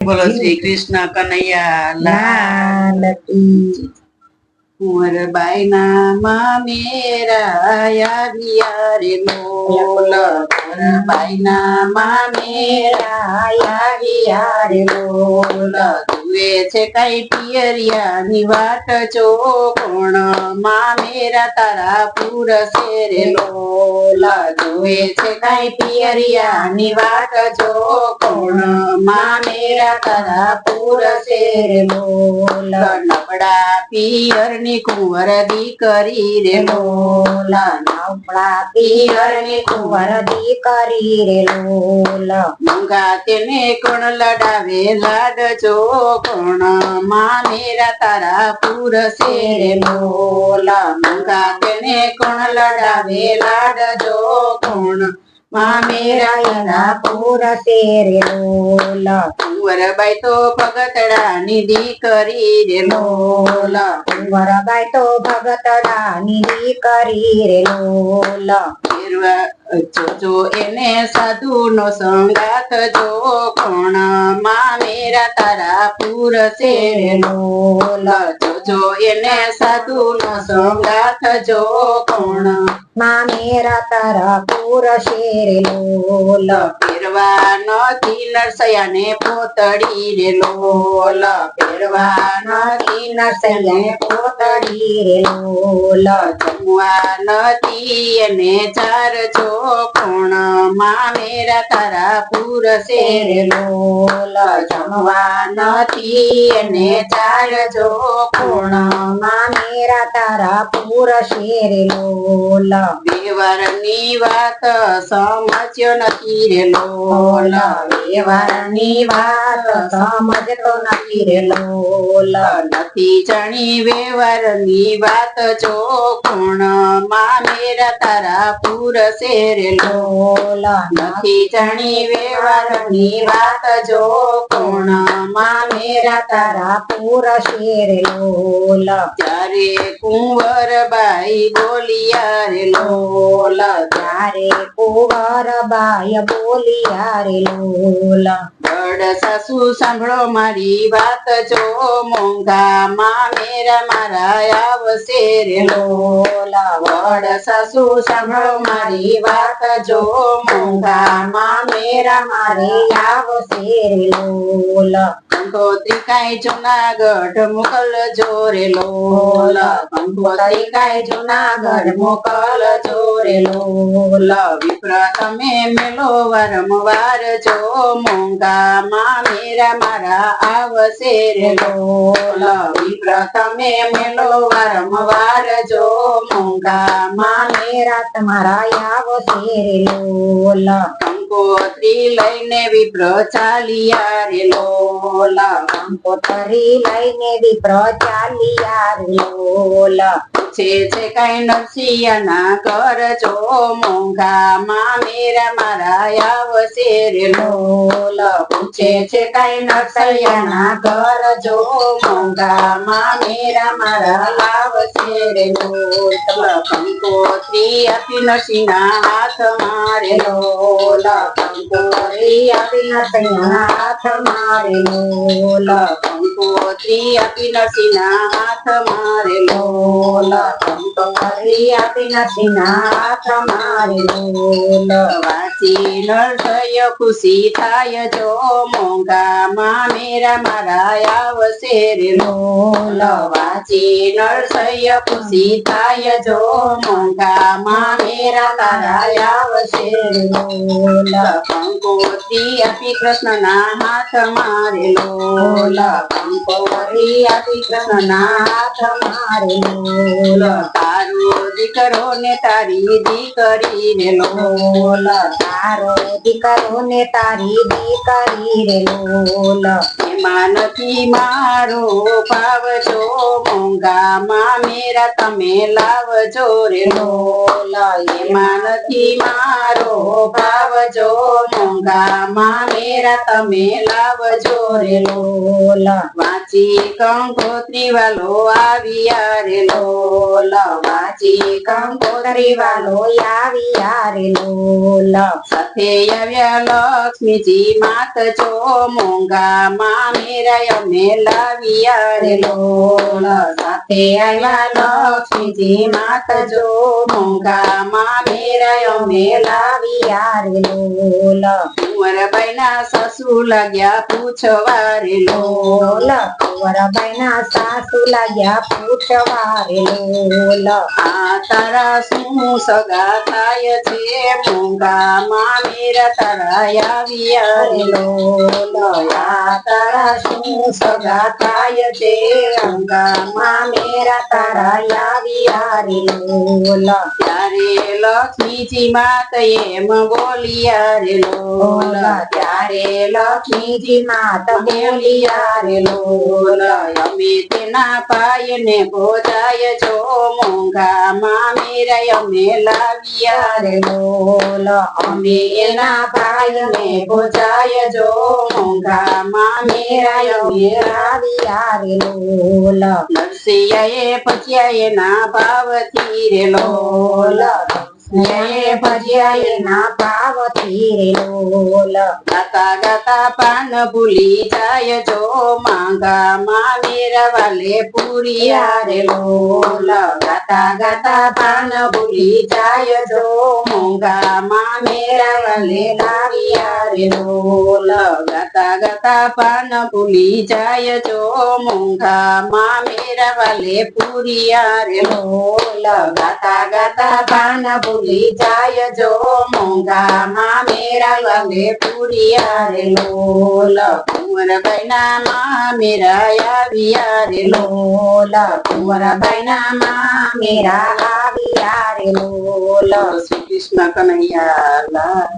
બોલો શ્રી કૃષ્ણ કનૈયા લાલ લાલ કી. કુંવરબાઈ ના મામેરા આવ્યા રે લોલ કુંવરબાઈ ના મામેરા આવ્યા રે લોલ જુએ છે કઈ પિયરિયાની વાટ જો કોણ? મામેરા તારા પૂર શેરે લોલા જુએ છે કઈ પિયરિયાની વાટ જો કોણ? મામેરા તારા પુરસે રે લોલ નબળા પિયરની કુંવર દીકરી રે લોલ નબળા પિયરની કુંવર દીકરી રે લોલા મંગા તેને કોણ લડાવે? લાડજો કોણ? મામેરા તારા પુરસે રે લોલ મંગા તેને કોણ લડાવે? લાડજો કોણ? મામેરા તારા પૂર તેરે લોલ કુંવરબાઈ તો પગતડા ની દીકરી રે લોલ કુંવરબાઈ તો ભગતડાની દીકરી રે લોલ જોજો એને સાધુ નો સંગાથ જો કોણ મામેરા તારા પુરસે રે લોલ જોજો એને સાધુ નો સંગાથ જો કોણ માં મેરા તારા પૂર શેરે લોલ ફેરવા નથી નરસૈયાને પોતડી રે લોલ ફેરવા નથી નરસૈયાને પોતડી રે લોલ જમવા નથી એને ચાર છો કોણ મામેરા તારા પૂર રે લોલ જમવા નથી એને ચાર જો કોણમાં મેરા તારા પૂર શેરે લોલ વ્યવહારની વાત સમજ્યો નથી રે લોલ વ્યવહારની વાત સમજતો નથી રે લોલ નથી જાણી વ્યવહારની વાત જો કોણ મામેરા તારા પુરસે રે લોલ નથી જાણી વ્યવહારની વાત જો કોણ મામેરા તારા તારા પૂર શેરે લોલ ત્યારે કુંવર બાઈ બોલિયા રે લોલ તારે કુંવર બાય બોલિયા રે લોલ બડ સાસુ સાંભળો મારી વાત, જો મોંઘા મામેરા મારા આવશે રે લોલ વડ સાસુ સાંભળો મારી વાત, જો મોંઘા મામેરા મારે મારે આવશે રે લોલ કંકોત્રી કાંઈ જુનાગઢ, મોકલ જોરે લોલ. કંકોત્રી કાંઈ જુનાગઢ, મોકલ જોરે લોલ. વિપ્ર તમે મેલો વારંવાર જો મોંઘા મામેરા મારા આવશે રે લોલ. વિપ્ર તમે મેલો વારંવાર જો મામેરા મેરા તમારા આવશે રે લોલ. કંકોત્રી લઈને વિપ્ર ચાલિયા રે લોલ કંકોતરી લઈને વિપ્ર ચાલિયા રે લોલ છે છે કઈ નરસિંહના ઘર જો મોંઘા મામેરા મારા આવશે રે લોલ. પૂછે છે કઈ નરસૈયાના કર જો મોંઘા મામેરા મારા આવશે રે લોલ. કંકોત્રી આપી નરસિંહના હાથ મારે લોલ. કંકોત્રી આપી નરસિંહના હાથ મારે લોલ. કંકોત્રી આપી નરસિંહના હાથ મારે લોલ. આપી હાથ મારે લોલ વાંચી નરસય ખુશી થાય જો મોંઘા મામેરા મારા આવશે રે લોલ વાંચી નરસય ખુશી થાય જો મોંઘા મામેરા તારા આવશે રે લોલ કંકોત્રી આપી કૃષ્ણના હાથ મારે લોલ કંકોત્રી આપી કૃષ્ણના હાથ મારે તારો દીકરો દીકરી રે લોલ તારો દીકરો ને તારી દીકરી રે લોલ એમાં નથી મારો પાવજો મોંઘામાં મેરા તમે લાવજો રે લોલ એમાં નથી મારો પાવજો મોંઘામાં મેરા તમે લાવજો રે લોલ વાંચી કંકોત્રી વાલો આવ્યા રે લોલ વાંચી કંકોત્રી વાલો આવ્યા રે લોલ. સથે આવ્યા લક્ષ્મીજી માત જો મોંઘામાં મેરા અમે લાવ્યા રે લોલ. સાથે આવ્યા લક્ષ્મીજી માત જો મોંઘામાં મેરા અમે આવ્યા રે લોલ. કુંવરબાઈ ના સસુ લાગ્યા પૂછવા રે લોલ. સાસુ લાગ્યા પૂછવા રે આ તારા શું સગા થાય છે? મોંઘામાં મેરા તારા આવ્યા રે લોલ. તારા શું સગા થાય છે? અંગામાં મેરા તારા આવ્યા રે લોલ ત્યારે લક્ષ્મીજી માત એમ બોલી રે લોલ ત્યારે લક્ષ્મીજી માતા બોલિયા રે લોલ અમે તેના પાયને ભોજાય જો મોંઘા મેરા અમે લાવ્યા રે લોલ અમે એના પાયને ભોજાય જો મોંઘામાં મેરા અમે આવ્યા રે લોલ નરસિંહાએ પચ્યા એના ભાવથી રે લોલ પચ્યા એના ના ભાવથી રે લોલ ગાતા ગાતા પાન ભૂલી જાય જો માંગા મેરા વાલે પુરિયા રે લોલ ગાતા ગાતા પાન ભૂલી જાય જો મોંઘા માં મેરા વાલે લાવ્યા રે લોલ ગાતા ગાતા પાન ભૂલી જાય જો મોંઘા માં વાલે પુરિયા લોલ ગાતા ગાતા પાન ભૂલી જાય જો મોંઘા માં મેરા વાલે પુરિયા રે લોલ. કુંવરબાઈ ના માં મેરા આવ્યા રે લોલ. કુંવરબાઈ ના માં મેરા આવ્યા રે લોલ. શ્રી કૃષ્ણ કનૈયા લાલ